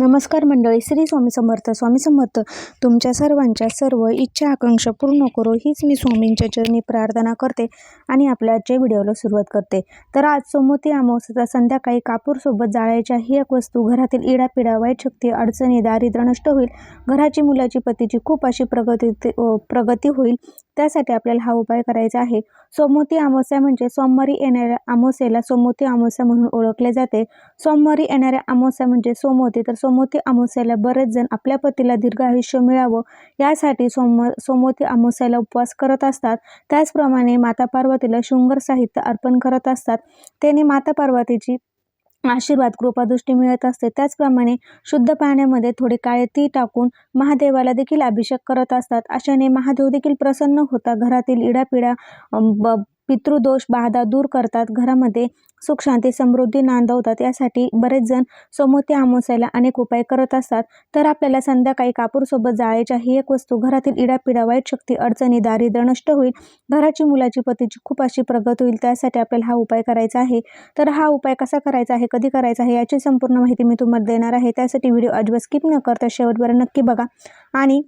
नमस्कार मंडळी श्री स्वामी समर्थ. स्वामी समर्थ तुमच्या सर्वांच्या सर्व इच्छा आकांक्षा पूर्ण करो हीच मी स्वामींच्या चरणी प्रार्थना करते आणि आपल्या आजच्या व्हिडिओला सुरुवात करते. तर आज सोमवती अमावस्याचा संध्याकाळी कापूरसोबत जाळायच्या ही एक वस्तू घरातील इडापिडा वाईट शक्ती अडचणी दारिद्र्य नष्ट होईल. घराची मुलाची पतीची खूप अशी प्रगती प्रगती होईल. त्यासाठी आपल्याला हा उपाय करायचा आहे. सोमवती अमावस्या म्हणजे सोमवारी येणाऱ्या अमावस्येला सोमवती अमावस्या म्हणून ओळखले जाते. सोमवारी येणाऱ्या अमावस्या म्हणजे सोमवती तर सोमोती अमावस्याला बरेच जण आपल्या पतीला दीर्घ आयुष्य मिळावं यासाठी सोम सोमोती अमावस्याला उपवास करत असतात. त्याचप्रमाणे माता पार्वतीला शृंगार साहित्य अर्पण करत असतात. त्याने माता पार्वतीची आशीर्वाद कृपादृष्टी मिळत असते. त्याचप्रमाणे शुद्ध पाण्यामध्ये थोडे काळे ती टाकून महादेवाला देखील अभिषेक करत असतात. अशाने महादेव देखील प्रसन्न होता घरातील इडापिडा ब पितृदोष बाधा दूर करतात घरामध्ये सुख शांती समृद्धी नांदवतात. यासाठी बरेच जण सोमवती आमोसायला अनेक उपाय करत असतात. तर आपल्याला संध्याकाळी कापूरसोबत जाळ्याच्या ही एक वस्तू घरातील इडापिडा वाईट शक्ती अडचणी दारिद्र्य नष्ट होईल. घराची मुलाची पतीची खूप अशी प्रगत होईल. त्यासाठी आपल्याला हा उपाय करायचा आहे. तर हा उपाय कसा करायचा आहे कधी करायचा आहे याची संपूर्ण माहिती मी तुम्हाला देणार आहे. त्यासाठी व्हिडिओ अजिबात स्किप न करता शेवटपर्यंत नक्की बघा. आणि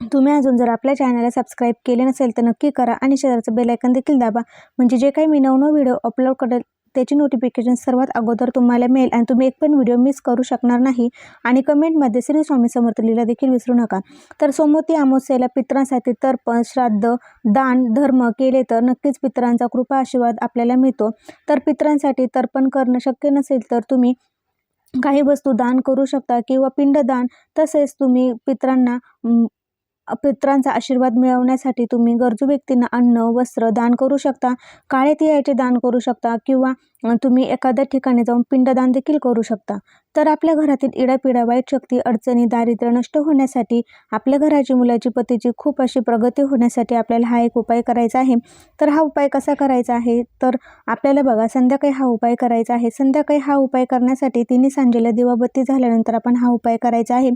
तुम्ही अजून जर आपल्या चॅनलला सबस्क्राईब केले नसेल तर नक्की करा आणि शेजारचं बेलायकन देखील दाबा. म्हणजे जे काही मी नवनव व्हिडिओ अपलोड करेल त्याची नोटिफिकेशन सर्वात अगोदर तुम्हाला मिळेल आणि तुम्ही एक पण व्हिडिओ मिस करू शकणार नाही. आणि कमेंटमध्ये श्री स्वामी समर्थ लिहिला देखील विसरू नका. तर सोमवती अमावस्येला पित्रांसाठी तर्पण श्राद्ध दान धर्म केले तर नक्कीच पित्रांचा कृपा आशीर्वाद आपल्याला मिळतो. तर पित्रांसाठी तर्पण करणं शक्य नसेल तर तुम्ही काही वस्तू दान करू शकता किंवा पिंडदान तसेच तुम्ही पित्रांना पित्रांचा आशीर्वाद मिळवण्यासाठी तुम्ही गरजू व्यक्तींना अन्न वस्त्र दान करू शकता. काळे तिळाचे दान करू शकता किंवा तुम्ही एखाद्या ठिकाणी जाऊन पिंडदान देखील करू शकता. तर आपल्या घरातील इडापिडा वाईट शक्ती अडचणी दारिद्र्य नष्ट होण्यासाठी आपल्या घराची मुलाची पतीची खूप अशी प्रगती होण्यासाठी आपल्याला हा एक उपाय करायचा आहे. तर हा उपाय कसा करायचा आहे? तर आपल्याला बघा संध्याकाळी हा उपाय करायचा आहे. संध्याकाळी हा उपाय करण्यासाठी तिन्ही सांजेला दिवाबत्ती झाल्यानंतर आपण हा उपाय करायचा आहे.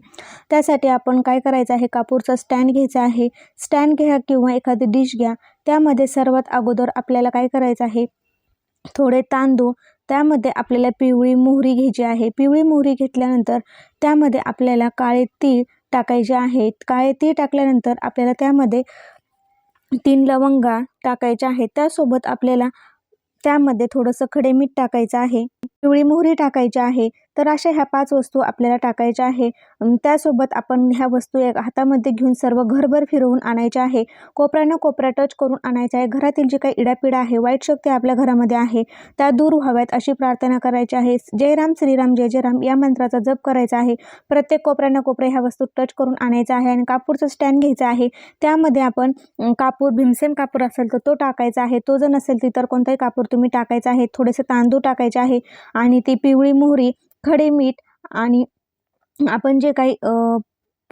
त्यासाठी आपण काय करायचं आहे? कापूरचा स्टँड घ्यायचा आहे. स्टँड घ्या किंवा एखादी डिश घ्या. त्यामध्ये सर्वात अगोदर आपल्याला काय करायचं आहे? थोडे तांदूळ त्यामध्ये आपल्याला पिवळी मोहरी घ्यायची आहे. पिवळी मोहरी घेतल्यानंतर त्यामध्ये आपल्याला काळे तीळ टाकायचे आहेत. काळे तीळ टाकल्यानंतर आपल्याला त्यामध्ये तीन लवंगा टाकायच्या आहेत. त्यासोबत आपल्याला त्यामध्ये थोडंसं खडे मीठ टाकायचं आहे. पिवळी मोहरी टाकायची आहे. तर अशा ह्या पाच वस्तू आपल्याला टाकायच्या आहे. त्यासोबत आपण ह्या वस्तू एक हातामध्ये घेऊन सर्व घरभर फिरवून आणायच्या आहे. कोपऱ्यानं कोपऱ्या टच करून आणायच्या आहे. घरातील जी काही इडापिडा आहे वाईट शक्ती आपल्या घरामध्ये आहे त्या दूर व्हाव्यात अशी प्रार्थना करायची आहे. जय राम श्रीराम जय जय राम या मंत्राचा जप करायचा आहे. प्रत्येक कोपऱ्यानं कोपऱ्या ह्या वस्तू टच करून आणायचा आहे आणि कापूरचं स्टँड घ्यायचं आहे. त्यामध्ये आपण कापूर भीमसेम कापूर असेल तर तो टाकायचा आहे. तो जर नसेल तर कोणताही कापूर तुम्ही टाकायचा आहे. थोडेसे तांदूळ टाकायचे आहे. आणि ती पिवळी मोहरी खडे मीठ आणि आपण जे काही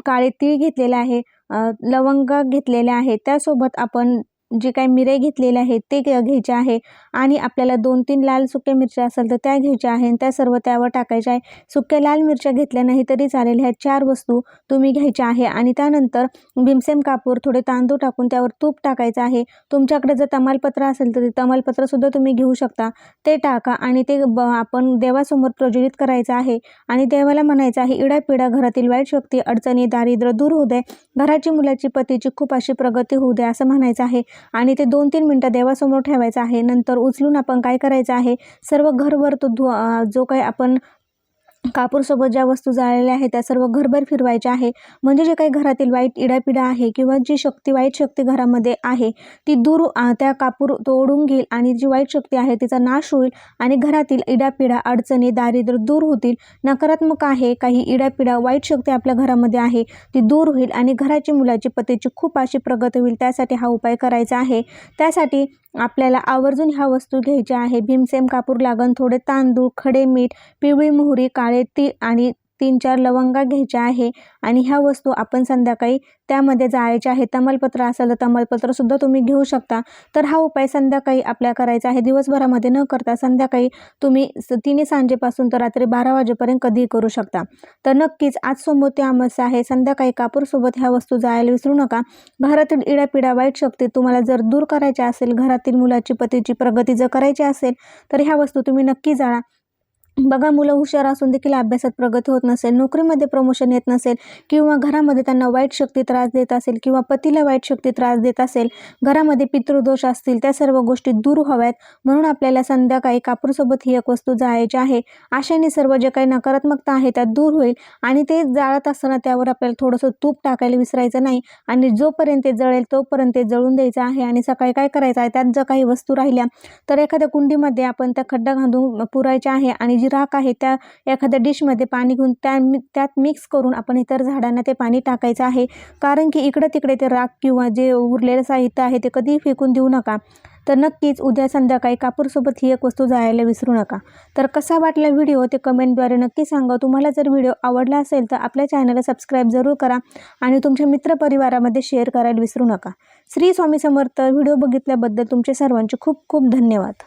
काळे तीळ घेतलेले आहे लवंगा लवंग घेतलेले आहे त्यासोबत आपण जे काही मिरे घेतलेले आहेत ते घ्या- घ्यायचे आहे. आणि आपल्याला दोन तीन लाल सुक्या मिरच्या असेल तर त्या घ्यायच्या आहे आणि त्या सर्व त्यावर टाकायच्या आहे. सुक्या लाल मिरच्या घेतल्या नाही तरी चालेल. ह्या चार वस्तू तुम्ही घ्यायच्या आहे आणि त्यानंतर भीमसेम कापूर थोडे तांदूळ टाकून त्यावर तूप टाकायचं आहे. तुमच्याकडे जर तमालपत्र असेल तर ते तमालपत्रसुद्धा तुम्ही घेऊ शकता. ते टाका आणि ते ब आपण देवासमोर प्रज्वलित करायचं आहे आणि देवाला म्हणायचं आहे इडापिडा घरातील वाईट शक्ती अडचणी दारिद्र्य दूर होऊ दे. घराची मुलाची पतीची खूप अशी प्रगती होऊ दे असं म्हणायचं आहे. आणि ते दोन तीन मिनटं देवासमोर ठेवायचं आहे. नंतर उचलून आपण काय करायचं आहे? सर्व घरभर तो धु जो काही आपण कापूरसोबत ज्या वस्तू जाळलेल्या आहेत त्या सर्व घरभर फिरवायच्या आहे. म्हणजे जे काही घरातील वाईट इडापिडा आहे किंवा जी शक्ती वाईट शक्ती घरामध्ये आहे ती दूर त्या कापूर तोडून घेईल आणि जी वाईट शक्ती आहे तिचा नाश होईल आणि घरातील इडापिडा अडचणी दारिद्र्य दूर होतील. नकारात्मक आहे काही इडापिडा वाईट शक्ती आपल्या घरामध्ये आहे ती दूर होईल आणि घराची मुलाची पतीची खूप अशी प्रगती होईल. त्यासाठी हा उपाय करायचा आहे. त्यासाठी आपल्याला आवर्जून ह्या वस्तू घ्यायच्या आहे. भीमसेम कापूर लागण थोडे तांदूळ खडे मीठ पिवळी मोहरी काळे तीळ आणि तीन चार लवंगा घ्यायच्या आहे आणि ह्या वस्तू आपण संध्याकाळी त्यामध्ये जायच्या आहे तमालपत्र असेल तर तमालपत्रसुद्धा तुम्ही घेऊ शकता. तर हा उपाय संध्याकाळी आपल्या करायचा आहे. दिवसभरामध्ये न करता संध्याकाळी तुम्ही तिने तिन्ही सांजेपासून तर रात्री बारा वाजेपर्यंत कधीही करू शकता. तर नक्कीच आज सोमवती अमावस्या आहे. संध्याकाळी कापूरसोबत ह्या वस्तू जायला विसरू नका. घरातील इडापिडा वाईट शक्ती तुम्हाला जर दूर करायच्या असेल घरातील मुलाची पतीची प्रगती जर करायची असेल तर ह्या वस्तू तुम्ही नक्की जाळा. बघा मुलं हुशार असून देखील अभ्यासात प्रगती होत नसेल नोकरीमध्ये प्रमोशन येत नसेल किंवा घरामध्ये त्यांना वाईट शक्ती त्रास देत असेल किंवा पतीला वाईट शक्ती त्रास देत असेल घरामध्ये पितृदोष असतील त्या सर्व गोष्टी दूर व्हाव्यात. म्हणून आपल्याला संध्याकाळी कापूरसोबत ही एक वस्तू जाळायची आहे. अशाने सर्व जे काही नकारात्मकता आहे त्या दूर होईल आणि ते जाळत असताना त्यावर आपल्याला थोडंसं तूप टाकायला विसरायचं नाही आणि जोपर्यंत ते जळेल तोपर्यंत ते जळून द्यायचं आहे आणि सकाळी काय करायचं आहे? त्यात जर काही वस्तू राहिल्या तर एखाद्या कुंडीमध्ये आपण त्या खड्डा घालून पुरायच्या आहे आणि जी राख आहे त्या एखाद्या डिशमध्ये पाणी घेऊन त्या त्यात मिक्स करून आपण इतर झाडांना ते पाणी टाकायचं आहे. कारण की इकडं तिकडे ते राख किंवा जे उरलेलं साहित्य आहे ते कधीही फेकून देऊ नका. तर नक्कीच उद्या संध्याकाळी कापूरसोबत ही एक वस्तू जायला विसरू नका. तर कसा वाटला व्हिडिओ ते कमेंटद्वारे नक्की सांगा. तुम्हाला जर व्हिडिओ आवडला असेल तर आपल्या चॅनलला सबस्क्राईब जरूर करा आणि तुमच्या मित्रपरिवारामध्ये शेअर करायला विसरू नका. श्री स्वामी समर्थ व्हिडिओ बघितल्याबद्दल तुमचे सर्वांचे खूप खूप धन्यवाद.